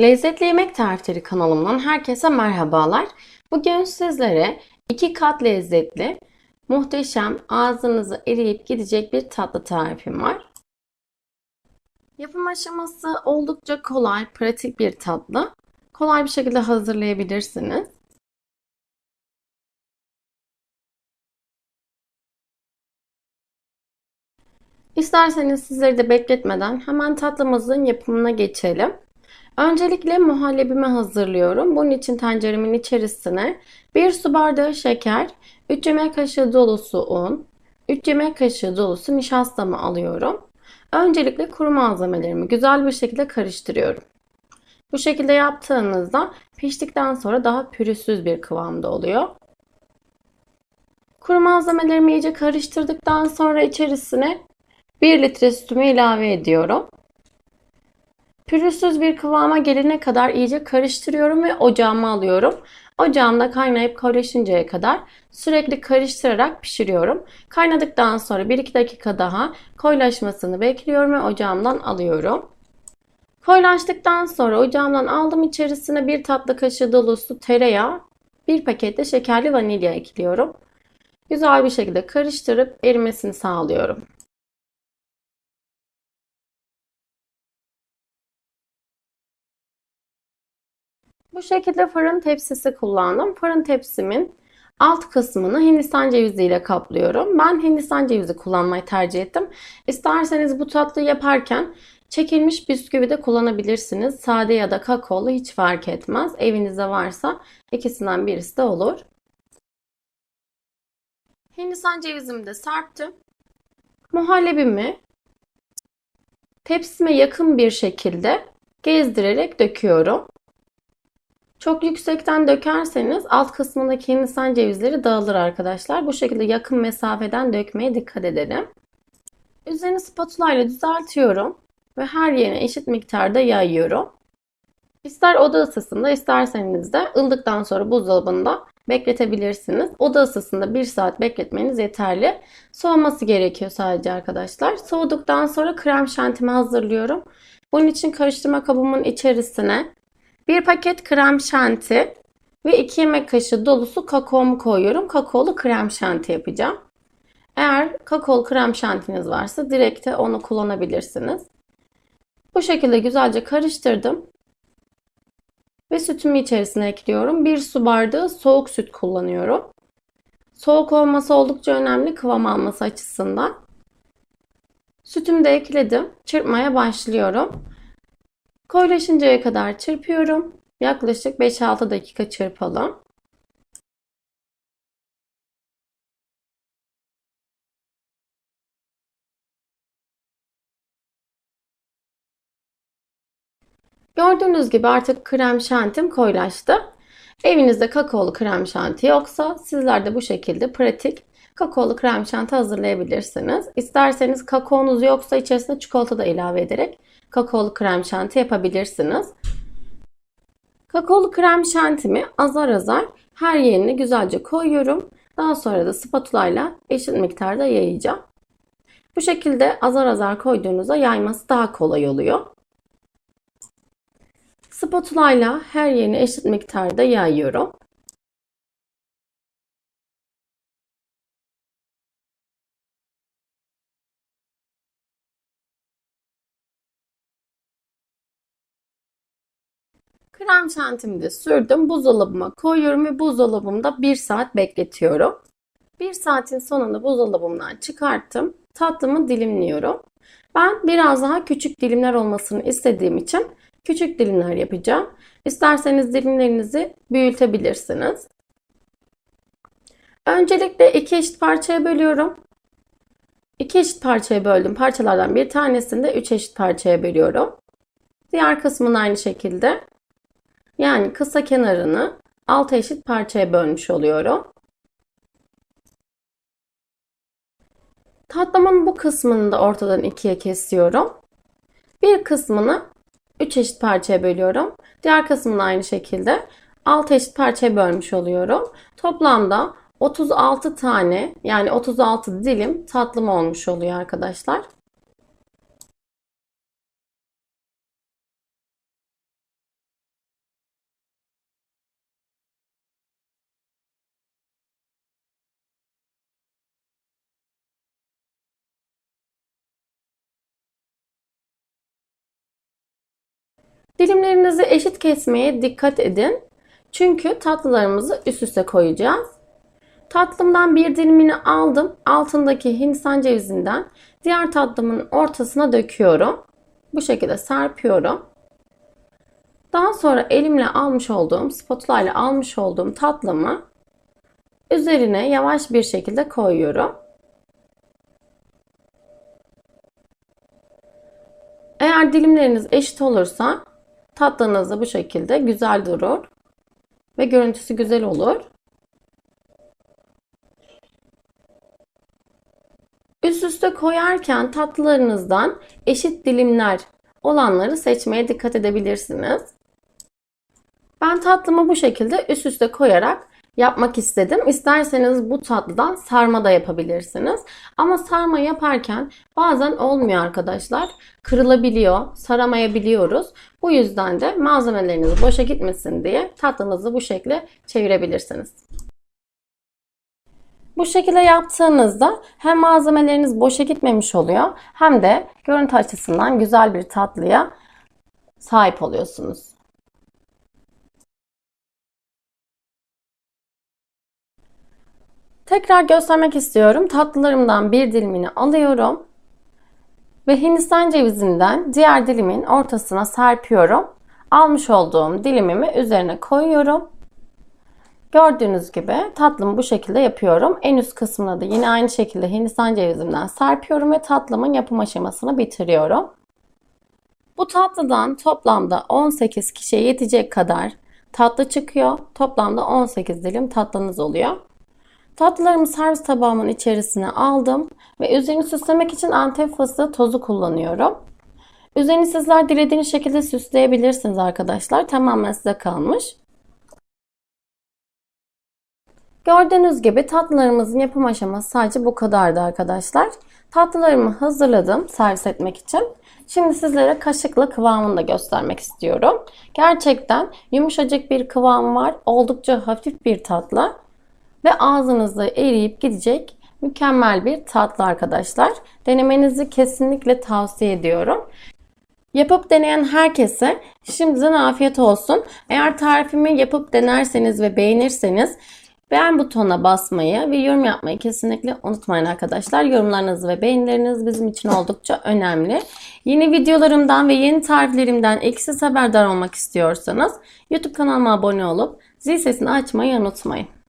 Lezzetli Yemek Tarifleri kanalımdan herkese merhabalar. Bugün sizlere iki kat lezzetli, muhteşem, ağzınızı eriyip gidecek bir tatlı tarifim var. Yapım aşaması oldukça kolay, pratik bir tatlı. Kolay bir şekilde hazırlayabilirsiniz. İsterseniz sizleri de bekletmeden hemen tatlımızın yapımına geçelim. Öncelikle muhallebimi hazırlıyorum. Bunun için tenceremin içerisine 1 su bardağı şeker, 3 yemek kaşığı dolusu un, 3 yemek kaşığı dolusu nişastamı alıyorum. Öncelikle kuru malzemelerimi güzel bir şekilde karıştırıyorum. Bu şekilde yaptığınızda piştikten sonra daha pürüzsüz bir kıvamda oluyor. Kuru malzemelerimi iyice karıştırdıktan sonra içerisine 1 litre sütümü ilave ediyorum. Pürüzsüz bir kıvama gelene kadar iyice karıştırıyorum ve ocağıma alıyorum. Ocağımda kaynayıp koyulaşıncaya kadar sürekli karıştırarak pişiriyorum. Kaynadıktan sonra 1-2 dakika daha koyulaşmasını bekliyorum ve ocağımdan alıyorum. Koyulaştıktan sonra ocağımdan aldım içerisine bir tatlı kaşığı dolusu tereyağı, bir paket de şekerli vanilya ekliyorum. Güzel bir şekilde karıştırıp erimesini sağlıyorum. Bu şekilde fırın tepsisi kullandım. Fırın tepsimin alt kısmını Hindistan cevizi ile kaplıyorum. Ben Hindistan cevizi kullanmayı tercih ettim. İsterseniz bu tatlıyı yaparken çekilmiş bisküvi de kullanabilirsiniz. Sade ya da kakaolu hiç fark etmez. Evinizde varsa ikisinden birisi de olur. Hindistan cevizimi de serptim. Muhallebimi tepsime yakın bir şekilde gezdirerek döküyorum. Çok yüksekten dökerseniz alt kısmındaki hindistan cevizleri dağılır arkadaşlar. Bu şekilde yakın mesafeden dökmeye dikkat edelim. Üzerini spatula ile düzeltiyorum ve her yerine eşit miktarda yayıyorum. İster oda ısısında isterseniz de ıldıktan sonra buzdolabında bekletebilirsiniz. Oda ısısında 1 saat bekletmeniz yeterli. Soğuması gerekiyor sadece arkadaşlar. Soğuduktan sonra krem şantimi hazırlıyorum. Bunun için karıştırma kabımın içerisine 1 paket krem şanti ve 2 yemek kaşığı dolusu kakaomu koyuyorum. Kakaolu krem şanti yapacağım. Eğer kakaolu krem şantiniz varsa direkt onu kullanabilirsiniz. Bu şekilde güzelce karıştırdım. Ve sütümü içerisine ekliyorum. 1 su bardağı soğuk süt kullanıyorum. Soğuk olması oldukça önemli kıvam alması açısından. Sütümü de ekledim. Çırpmaya başlıyorum. Koyulaşıncaya kadar çırpıyorum. Yaklaşık 5-6 dakika çırpalım. Gördüğünüz gibi artık krem şantim koyulaştı. Evinizde kakaolu krem şanti yoksa sizler de bu şekilde pratik kakaolu krem şanti hazırlayabilirsiniz. İsterseniz kakaonuz yoksa içerisine çikolata da ilave ederek kakaolu krem şanti yapabilirsiniz. Kakaolu krem şantimi azar azar her yerine güzelce koyuyorum. Daha sonra da spatula ile eşit miktarda yayacağım. Bu şekilde azar azar koyduğunuzda yayması daha kolay oluyor. Spatula ile her yerine eşit miktarda yayıyorum. Krem şantimi de sürdüm. Buzdolabıma koyuyorum ve buzdolabımda 1 saat bekletiyorum. 1 saatin sonunda buzdolabımdan çıkarttım. Tatlımı dilimliyorum. Ben biraz daha küçük dilimler olmasını istediğim için küçük dilimler yapacağım. İsterseniz dilimlerinizi büyütebilirsiniz. Öncelikle iki eşit parçaya bölüyorum. İki eşit parçaya böldüm. Parçalardan bir tanesini de üç eşit parçaya bölüyorum. Diğer kısmını aynı şekilde yani kısa kenarını 6 eşit parçaya bölmüş oluyorum. Tatlımın bu kısmını da ortadan ikiye kesiyorum. Bir kısmını 3 eşit parçaya bölüyorum. Diğer kısmını aynı şekilde 6 eşit parçaya bölmüş oluyorum. Toplamda 36 tane yani 36 dilim tatlım olmuş oluyor arkadaşlar. Dilimlerinizi eşit kesmeye dikkat edin. Çünkü tatlılarımızı üst üste koyacağız. Tatlımdan bir dilimini aldım. Altındaki hindistan cevizinden diğer tatlımın ortasına döküyorum. Bu şekilde serpiyorum. Daha sonra elimle almış olduğum, spatula ile almış olduğum tatlımı üzerine yavaş bir şekilde koyuyorum. Eğer dilimleriniz eşit olursa tatlınız bu şekilde güzel durur ve görüntüsü güzel olur. Üst üste koyarken tatlılarınızdan eşit dilimler olanları seçmeye dikkat edebilirsiniz. Ben tatlımı bu şekilde üst üste koyarak yapmak istedim. İsterseniz bu tatlıdan sarma da yapabilirsiniz. Ama sarma yaparken bazen olmuyor arkadaşlar. Kırılabiliyor, saramayabiliyoruz. Bu yüzden de malzemeleriniz boşa gitmesin diye tatlınızı bu şekilde çevirebilirsiniz. Bu şekilde yaptığınızda hem malzemeleriniz boşa gitmemiş oluyor hem de görüntü açısından güzel bir tatlıya sahip oluyorsunuz. Tekrar göstermek istiyorum. Tatlılarımdan bir dilimini alıyorum. Ve hindistan cevizinden diğer dilimin ortasına serpiyorum. Almış olduğum dilimimi üzerine koyuyorum. Gördüğünüz gibi tatlımı bu şekilde yapıyorum. En üst kısmına da yine aynı şekilde hindistan cevizimden serpiyorum ve tatlımın yapım aşamasını bitiriyorum. Bu tatlıdan toplamda 18 kişiye yetecek kadar tatlı çıkıyor. Toplamda 18 dilim tatlınız oluyor. Tatlılarımı servis tabağımın içerisine aldım ve üzerini süslemek için antep fıstığı tozu kullanıyorum. Üzerini sizler dilediğiniz şekilde süsleyebilirsiniz arkadaşlar. Tamamen size kalmış. Gördüğünüz gibi tatlılarımızın yapım aşaması sadece bu kadardı arkadaşlar. Tatlılarımı hazırladım servis etmek için. Şimdi sizlere kaşıkla kıvamını da göstermek istiyorum. Gerçekten yumuşacık bir kıvam var. Oldukça hafif bir tatlı ve ağzınızda eriyip gidecek mükemmel bir tatlı arkadaşlar. Denemenizi kesinlikle tavsiye ediyorum. Yapıp deneyen herkese şimdiden afiyet olsun. Eğer tarifimi yapıp denerseniz ve beğenirseniz beğen butonuna basmayı ve yorum yapmayı kesinlikle unutmayın arkadaşlar. Yorumlarınız ve beğenileriniz bizim için oldukça önemli. Yeni videolarımdan ve yeni tariflerimden eksiz haberdar olmak istiyorsanız YouTube kanalıma abone olup zil sesini açmayı unutmayın.